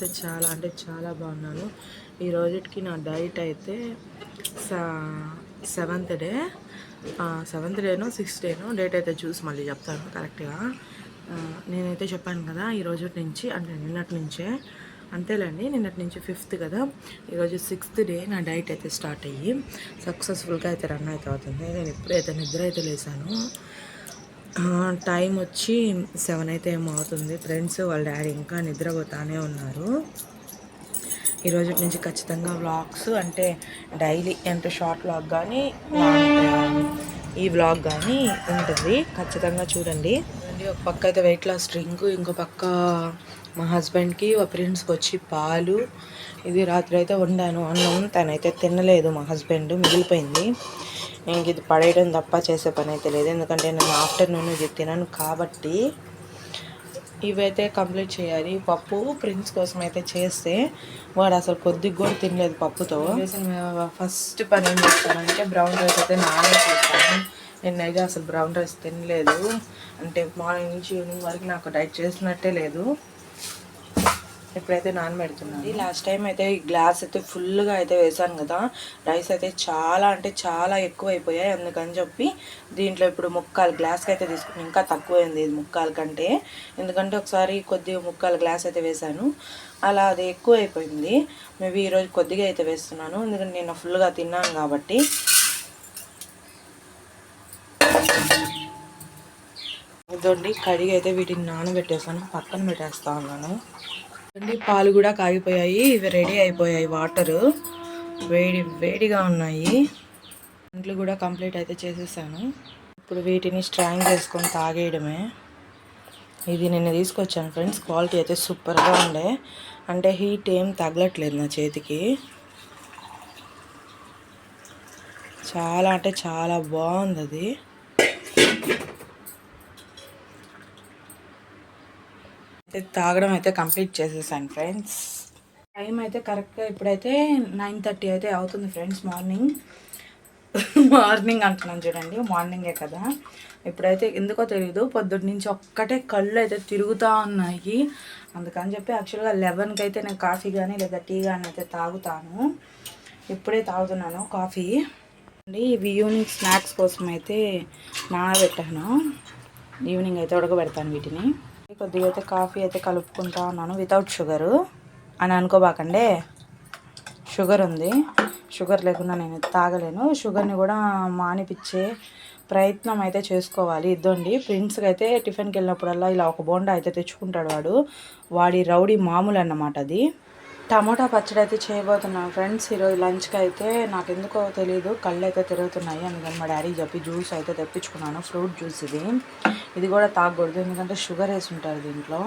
నేనైతే చాలా అంటే చాలా బాగున్నాను. ఈ రోజుకి నా డైట్ అయితే సెవెంత్ డే. సెవెంత్ డేనో సిక్స్త్ డేనో డేట్ అయితే చూసి మళ్ళీ చెప్తాను కరెక్ట్గా. నేనైతే చెప్పాను కదా ఈ రోజు నుంచి అంటే నిన్నటి నుంచే అంతేలేండి నిన్నటి నుంచి ఫిఫ్త్ కదా ఈరోజు సిక్స్త్ డే నా డైట్ అయితే స్టార్ట్ అయ్యి సక్సెస్ఫుల్గా అయితే రన్ అయితే అవుతుంది. నేను ఇప్పుడైతే నిద్ర అయితే లేసాను. టైం వచ్చి సెవెన్ అయితే ఏమో అవుతుంది. ఫ్రెండ్స్ వాళ్ళ డాడీ ఇంకా నిద్రపోతానే ఉన్నారు. ఈ రోజు నుంచి ఖచ్చితంగా వ్లాగ్స్ అంటే డైలీ అంటే షార్ట్ వ్లాగ్ కానీ ఈ వ్లాగ్ కానీ ఉంటుంది. ఖచ్చితంగా చూడండి. ఒక పక్క అయితే వెయిట్ లాస్ డ్రింక్ ఇంకో పక్క మా హస్బెండ్కి ఒక ఫ్రెండ్స్కి వచ్చి పాలు. ఇది రాత్రి అయితే వండాను అన్నం. తనైతే తినలేదు మా హస్బెండ్ మిగిలిపోయింది. ఇంక ఇది పడేయడం తప్ప చేసే పని అయితే లేదు. ఎందుకంటే నేను ఆఫ్టర్నూన్ ఇది తినను కాబట్టి ఇవైతే కంప్లీట్ చేయాలి. పప్పు ప్రిన్స్ కోసం అయితే చేస్తే వాడు అసలు కొద్దిగా కూడా తినలేదు పప్పుతో. ఫస్ట్ పని ఏం చేస్తానంటే బ్రౌన్ రైస్ అయితే నానే చేస్తాను. నిన్నైతే అసలు బ్రౌన్ రైస్ తినలేదు. అంటే మార్నింగ్ నుంచి ఈవినింగ్ వరకు నాకు డైట్ చేసినట్టే లేదు. ఇప్పుడైతే నానబెడుతున్నాను. లాస్ట్ టైం అయితే ఈ గ్లాస్ అయితే ఫుల్గా అయితే వేసాను కదా. రైస్ అయితే చాలా అంటే చాలా ఎక్కువ అయిపోయాయి అందుకని చెప్పి దీంట్లో ఇప్పుడు ముక్కాలు గ్లాస్కి అయితే తీసుకుని ఇంకా తక్కువైంది ఇది ముక్కాల కంటే. ఎందుకంటే ఒకసారి కొద్దిగా ముక్కాలు గ్లాస్ అయితే వేసాను అలా అది ఎక్కువ అయిపోయింది మేబీ ఈరోజు కొద్దిగా అయితే వేస్తున్నాను. ఎందుకంటే నేను ఫుల్గా తిన్నాను కాబట్టి. ఇదండి కడిగి అయితే వీటిని నానబెట్టేసాను. పక్కన పెట్టేస్తా ఉన్నాను. అండి పాలు కూడా కాగిపోయాయి ఇవి రెడీ అయిపోయాయి వాటరు వేడి వేడిగా ఉన్నాయి. ఇంట్లో కూడా కంప్లీట్ అయితే చేసేసాను. ఇప్పుడు వీటిని స్ట్రాంగ్ చేసుకొని తాగేయడమే. ఇది నిన్న తీసుకొచ్చాను ఫ్రెండ్స్ క్వాలిటీ అయితే సూపర్గా ఉండే. అంటే హీట్ ఏం తగలట్లేదు నా చేతికి. చాలా అంటే చాలా బాగుంది అది. అయితే తాగడం అయితే కంప్లీట్ చేసేసాను ఫ్రెండ్స్. టైం అయితే కరెక్ట్గా ఇప్పుడైతే నైన్ థర్టీ అయితే అవుతుంది ఫ్రెండ్స్ మార్నింగ్. మార్నింగ్ అంటున్నాను చూడండి మార్నింగే కదా. ఇప్పుడైతే ఎందుకో తెలియదు పొద్దుటి నుంచి ఒక్కటే కళ్ళు అయితే తిరుగుతూ ఉన్నాయి. అందుకని చెప్పి యాక్చువల్గా లెవెన్కి అయితే నేను కాఫీ కానీ లేదా టీ కానీ అయితే తాగుతాను. ఇప్పుడే తాగుతున్నాను కాఫీ. అండి ఇవి ఈవినింగ్ స్నాక్స్ కోసం అయితే నానబెట్టాను. ఈవినింగ్ అయితే ఉడకబెడతాను వీటిని. కొద్దిగా అయితే కాఫీ అయితే కలుపుకుంటా ఉన్నాను వితౌట్ షుగరు అని అనుకోబాకండే. షుగర్ ఉంది. షుగర్ లేకుండా నేను తాగలేను. షుగర్ని కూడా మానిపించే ప్రయత్నం అయితే చేసుకోవాలి. ఇద్దండి. ఫ్రెండ్స్కి అయితే టిఫిన్కి వెళ్ళినప్పుడల్లా ఇలా ఒక బోండా అయితే తెచ్చుకుంటాడు వాడు. వాడి రౌడీ మామూలు అన్నమాట అది. టమోటా పచ్చడి అయితే చేయబోతున్నాను ఫ్రెండ్స్. ఈరోజు లంచ్కి అయితే నాకు ఎందుకో తెలియదు కళ్ళు అయితే తిరుగుతున్నాయి. అందుకని మా డాడీ చెప్పి జ్యూస్ అయితే తెప్పించుకున్నాను. ఫ్రూట్ జ్యూస్ ఇది. ఇది కూడా తాగకూడదు. ఎందుకంటే షుగర్ వేసి ఉంటారు దీంట్లో.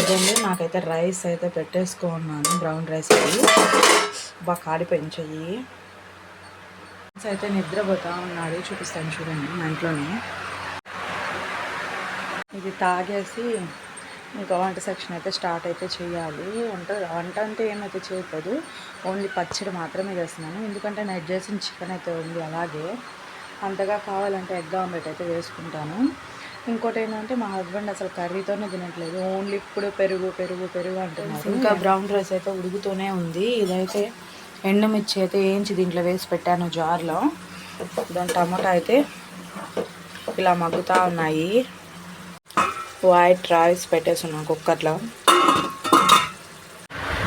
ఇదండి నాకైతే రైస్ అయితే పెట్టేసుకున్నాను. బ్రౌన్ రైస్ అది బాగా కాడిపోయిన ఫ్రెండ్స్ అయితే నిద్రపోతా ఉన్నాడు. చూపిస్తాను చూడండి మా ఇంట్లోనే. ఇది తాగేసి ఇంకా వంట సెక్షన్ అయితే స్టార్ట్ అయితే చేయాలి. వంట వంట అంటే ఏమైతే చేయకూడదు ఓన్లీ పచ్చడి మాత్రమే చేస్తున్నాను. ఎందుకంటే నైట్ చేసిన చికెన్ అయితే ఉంది అలాగే. అంతగా కావాలంటే ఎగ్ ఆమ్లెట్ అయితే వేసుకుంటాను. ఇంకోటి ఏంటంటే మా హస్బెండ్ అసలు కర్రీతోనే తినట్లేదు. ఓన్లీ ఇప్పుడు పెరుగు పెరుగు పెరుగు అంటున్నారు. ఇంకా బ్రౌన్ రైస్ అయితే ఉడుగుతూనే ఉంది. ఇదైతే ఎండుమిర్చి అయితే వేయించి దీంట్లో వేసి పెట్టాను జార్లో. దాని టమాటా అయితే ఇలా మగ్గుతూ ఉన్నాయి. వైట్ రైస్ పెట్టేస్తున్నాను కుక్కర్లో.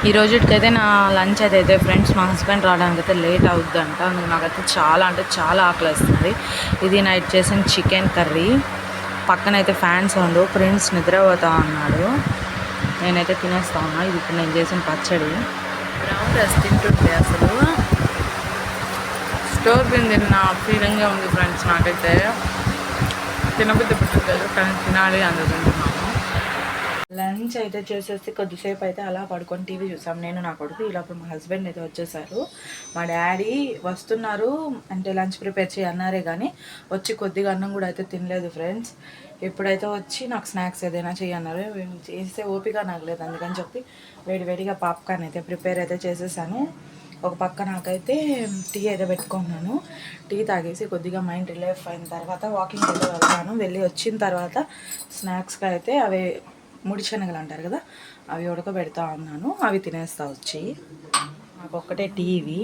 ఈ రోజుకైతే నా లంచ్ అయితే ఫ్రెండ్స్ మా హస్బెండ్ రావడానికి అయితే లేట్ అవుద్దంట. అందుకు నాకైతే చాలా అంటే చాలా ఆకలి వస్తుంది ఇది నైట్ చేసిన చికెన్ కర్రీ. పక్కనైతే ఫ్యాన్స్ ఉండు ఫ్రెండ్స్ నిద్రపోతా ఉన్నాడు. నేనైతే తినేస్తా ఉన్నా. ఇది ఇప్పుడు నేను చేసిన పచ్చడి. బ్రౌన్ రైస్ తింటుంటే అసలు. స్టోర్ బిన్ తిన్న ఫీలింగే ఉంది ఫ్రెండ్స్ నాకైతే. తినబుద్ధి పుట్టుకోదు కానీ తినాలి అందుకు లంచ్ అయితే చేసేసి కొద్దిసేపు అయితే అలా పడుకొని టీవీ చూసాం. నేను నా కొడుకు ఇలా మా హస్బెండ్ అయితే వచ్చేసారు. మా డాడీ వస్తున్నారు. అంటే లంచ్ ప్రిపేర్ చేయి అన్నారే కానీ వచ్చి కొద్దిగా అన్నం కూడా అయితే తినలేదు ఫ్రెండ్స్. ఎప్పుడైతే వచ్చి నాకు స్నాక్స్ ఏదైనా చేయన్నారు చేస్తే ఓపిక నాకు లేదు. అందుకని చెప్పి వేడి వేడిగా పాప్కార్న్ అయితే ప్రిపేర్ అయితే చేసేసాను. ఒక పక్క నాకైతే టీ అయితే పెట్టుకున్నాను. టీ తాగేసి కొద్దిగా మైండ్ రిలీఫ్ అయిన తర్వాత వాకింగ్ అయితే వెళ్తాను. వెళ్ళి వచ్చిన తర్వాత స్నాక్స్గా అయితే అవి ముడి శనగలు అంటారు కదా అవి ఉడకబెడతా ఉన్నాను. అవి తినేస్తా వచ్చి. నాకు ఒక్కటే టీవీ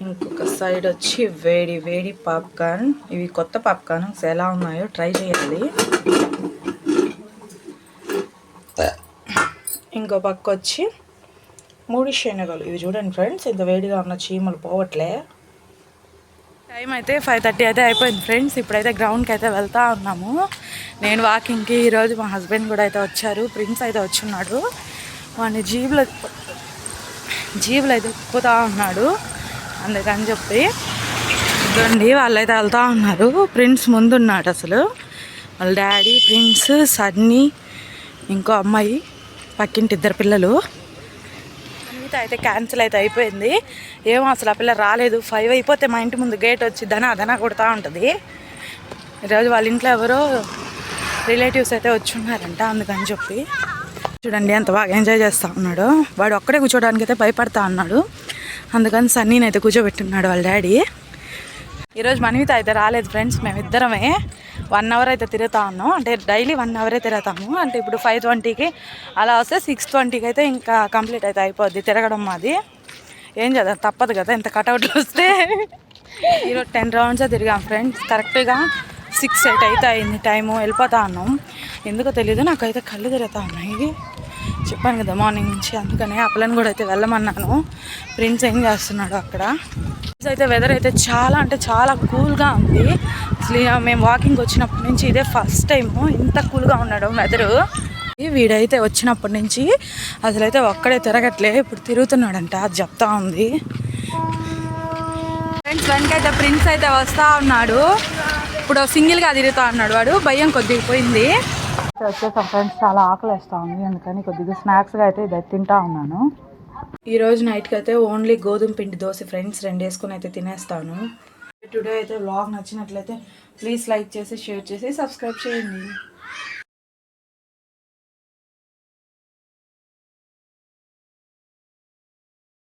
ఇంకొక సైడ్ వచ్చి వేడి వేడి పాప్కార్న్. ఇవి కొత్త పాప్కార్న్ ఎలా ఉన్నాయో ట్రై చేయాలి. ఇంకో పక్క వచ్చి మూడు శనగలు. ఇవి చూడండి ఫ్రెండ్స్ ఇంత వేడిగా ఉన్న చీమలు పోవట్లే. టైం అయితే ఫైవ్ థర్టీ అయితే అయిపోయింది ఫ్రెండ్స్. ఇప్పుడైతే గ్రౌండ్కి అయితే వెళ్తా ఉన్నాము. నేను వాకింగ్కి ఈరోజు మా హస్బెండ్ కూడా అయితే వచ్చారు. ప్రిన్స్ అయితే వచ్చున్నాడు. వాడిని జీబులు జీబులు అయితే ఎక్కుతా ఉన్నాడు. అందుకని చెప్పి ఇదండి వాళ్ళైతే వెళ్తా ఉన్నారు. ప్రిన్స్ ముందున్నాడు అసలు. వాళ్ళ డాడీ ప్రిన్స్ సన్నీ ఇంకో అమ్మాయి పక్కింటి ఇద్దరు పిల్లలు. సంగీత అయితే క్యాన్సిల్ అయితే అయిపోయింది. ఏమో అసలు ఆ పిల్ల రాలేదు. ఫైవ్ అయిపోతే మా ఇంటి ముందు గేట్ వచ్చి ధన ధన కొడతా ఉంటుంది. ఈరోజు వాళ్ళ ఇంట్లో ఎవరో రిలేటివ్స్ అయితే వచ్చి ఉన్నారంట అందుకని చెప్పి. చూడండి ఎంత బాగా ఎంజాయ్ చేస్తూ ఉన్నాడు. వాడు ఒక్కడే కూర్చోడానికి అయితే భయపడతా ఉన్నాడు. అందుకని సన్నీని అయితే కూర్చోబెట్టున్నాడు వాళ్ళ డాడీ. ఈరోజు మనమిత అయితే రాలేదు ఫ్రెండ్స్ మేమిద్దరమే. వన్ అవర్ అయితే తిరుగుతా ఉన్నాం. అంటే డైలీ వన్ అవరే తిరుగుతాము. అంటే ఇప్పుడు ఫైవ్ ట్వంటీకి అలా వస్తే సిక్స్ ట్వంటీకి అయితే ఇంకా కంప్లీట్ అయితే అయిపోద్ది తిరగడం మాది. ఏం చేద్దాం? తప్పదు కదా ఇంత కటౌట్లు వస్తే. ఈరోజు టెన్ రౌండ్సే తిరిగాం ఫ్రెండ్స్. కరెక్ట్గా సిక్స్ ఎయిట్ అయితే అయింది టైము వెళ్ళిపోతా ఉన్నాం. ఎందుకో తెలియదు నాకైతే కళ్ళు తిరుగుతా ఉన్నాయి. చెప్పాను కదా మార్నింగ్ నుంచి అందుకనే అప్పలని కూడా అయితే వెళ్ళమన్నాను. ప్రిన్స్ ఏం చేస్తున్నాడు అక్కడ? అయితే వెదర్ అయితే చాలా అంటే చాలా కూల్గా ఉంది. అసలు మేము వాకింగ్ వచ్చినప్పటి నుంచి ఇదే ఫస్ట్ టైం ఇంత కూల్గా ఉన్నాడు వెదరు వీడైతే వచ్చినప్పటి నుంచి అసలైతే ఒక్కడే తిరగట్లే ఇప్పుడు తిరుగుతున్నాడంట అది చెప్తా ఉంది. ఫ్రెండ్స్ వెనకైతే ప్రిన్స్ అయితే వస్తూ ఉన్నాడు. ఇప్పుడు సింగిల్గా తిరుగుతా ఉన్నాడు వాడు భయం కొద్దిగా పోయింది. వచ్చేసాం ఫ్రెండ్స్ చాలా ఆకలి వేస్తూ ఉంది అందుకని కొద్దిగా స్నాక్స్గా అయితే ఇది తింటా ఉన్నాను. ఈ రోజు నైట్కి అయితే ఓన్లీ గోధుమ పిండి దోశ ఫ్రెండ్స్ రెండు వేసుకొని అయితే తినేస్తాను. టుడే అయితే వ్లాగ్ నచ్చినట్లయితే ప్లీజ్ లైక్ చేసి షేర్ చేసి సబ్స్క్రైబ్ చేయండి.